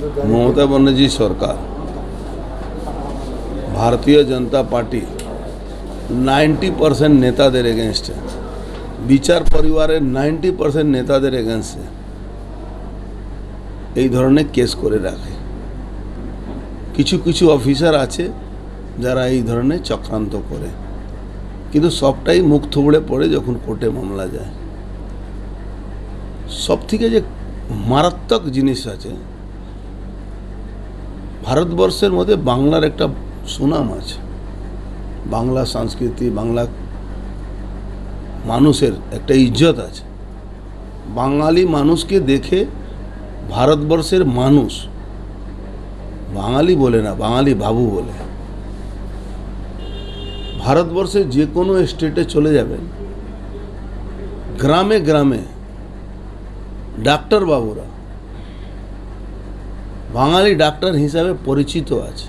মমতা ব্যানার্জি সরকার, ভারতীয় জনতা party, ninety percent নেতাদের এগেনস্টে বিচার পরিবারের নাইনটি পার্সেন্ট নেতাদের এগেনস্টে এই ধরনের কেস করে রাখে। কিছু কিছু অফিসার আছে যারা এই ধরনের চক্রান্ত করে। কিন্তু সবটাই মুখ থুবড়ে পড়ে যখন কোর্টে মামলা যায়। সব থেকে যে মারাত্মক জিনিস আছে ভারতবর্ষের মধ্যে বাংলার একটা সুনাম আছে। বাংলা সংস্কৃতি, বাংলা মানুষের একটা ইজ্জত আছে। বাঙালি মানুষকে দেখে ভারতবর্ষের মানুষ, বাঙালি বলে না, বাঙালি বাবু বলে। ভারতবর্ষের যে কোনো স্টেটে চলে যাবেন। গ্রামে গ্রামে ডাক্তার বাবুরা বাঙালি ডাক্তার হিসাবে পরিচিত আছে।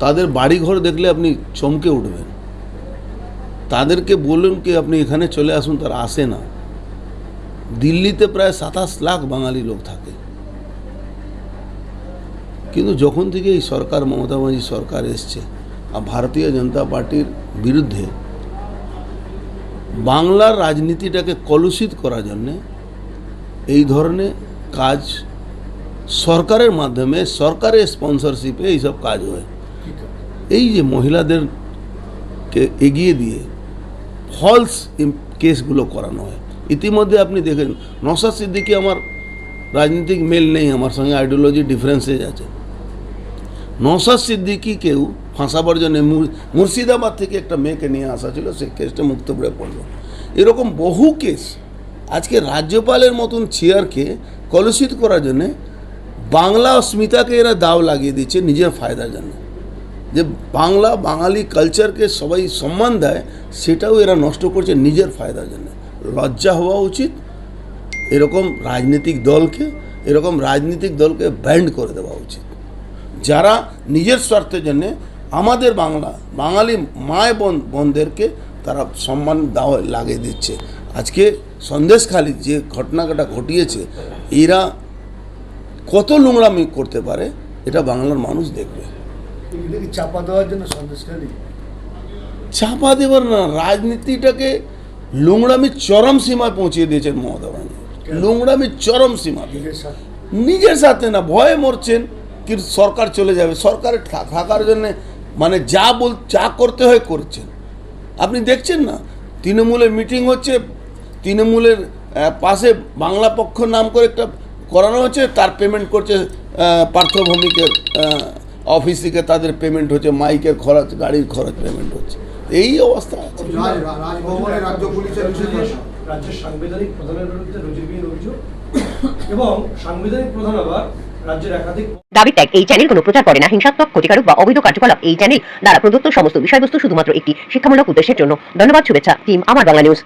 তাদের বাড়িঘর দেখলে আপনি চমকে উঠবেন। তাদেরকে বলুন কি আপনি এখানে চলে আসুন, তারা আসে না। দিল্লিতে প্রায় সাতাশ লাখ বাঙালি লোক থাকে। কিন্তু যখন থেকে এই সরকার, মমতা ব্যানার্জি সরকার এসছে আর ভারতীয় জনতা পার্টির বিরুদ্ধে, বাংলার রাজনীতিটাকে কলুষিত করার জন্যে এই ধরনের কাজ সরকারের মাধ্যমে সরকারের স্পন্সরশিপে এইসব কাজ হয়। এই যে মহিলাদেরকে এগিয়ে দিয়ে ফলস কেসগুলো করানো হয়। ইতিমধ্যে আপনি দেখেন নসাদ সিদ্দিকি আমার রাজনৈতিক মেল নেই, আমার সঙ্গে আইডিওলজি ডিফারেন্সেস আছে। নসাদ সিদ্দিকিকেও ফাঁসাবার জন্য মুর্শিদাবাদ থেকে একটা মেয়েকে নিয়ে আসা ছিল সেই কেসটা মুক্ত করে পড়ল। এরকম বহু কেস আজকে রাজ্যপালের মতন চেয়ারকে কলুষিত করার জন্যে বাংলা অস্মিতাকে এরা দাও লাগিয়ে দিচ্ছে নিজের ফায়দার জন্য। যে বাংলা, বাঙালি কালচারকে সবাই সম্মান দেয়, সেটাও এরা নষ্ট করছে নিজের ফায়দার জন্য। লজ্জা হওয়া উচিত, এরকম রাজনৈতিক দলকে, এরকম রাজনৈতিক দলকে ব্যান্ড করে দেওয়া উচিত। যারা নিজের স্বার্থের জন্য আমাদের বাংলা, বাঙালি মায় বোন, বোনদেরকে তারা সম্মান দাও লাগিয়ে দিচ্ছে। আজকে সন্দেশখালি যে ঘটনাটা ঘটিয়েছে, এরা কত নোংরামি করতে পারে এটা বাংলার মানুষ দেখবে। চাপা দেওয়ার জন্য সন্দেশখালী? চাপা দেবার না রাজনীতিটাকে নোংরামির চরম সীমায় পৌঁছিয়ে দিয়েছেন মমতা ব্যানার্জি। নোংরামির চরম সীমা নিজের সাথে? না ভয়ে মরছেন কি সরকার চলে যাবে। সরকারে থাকার জন্য মানে যা বল যা করতে হয় করছেন। আপনি দেখছেন না তৃণমূলের মিটিং হচ্ছে তৃণমূলের পাশে বাংলা পক্ষ নাম করে একটা করানো হচ্ছে তার পেমেন্ট করছে পার্থভূমিকের অফিস থেকে তাদের পেমেন্ট হচ্ছে মাইকের খরচ গাড়ির খরচ পেমেন্ট হচ্ছে। এই অবস্থা আছে। রাজ- রাজভবনে রাজ্য পুলিশের বিশেষ রাজ্যের সাংবিধানিক প্রধানের বিরুদ্ধে নজিরবিহীন অভিযোগ এবং সাংবিধানিক প্রধান আবার রাজ্যের একাধিক দাবি ত্যাগ এই চ্যানেল কোনো প্রচার করে না। হিংসাত্মক ক্ষতিকারক বা অবৈধ কার্যকলাপ এই চ্যানেল দ্বারা প্রদত্ত সমস্ত বিষয়বস্তু শুধুমাত্র একটি শিক্ষামূলক উদ্দেশ্যের জন্য। ধন্যবাদ শুভেচ্ছা টিম আমার বাংলা নিউজ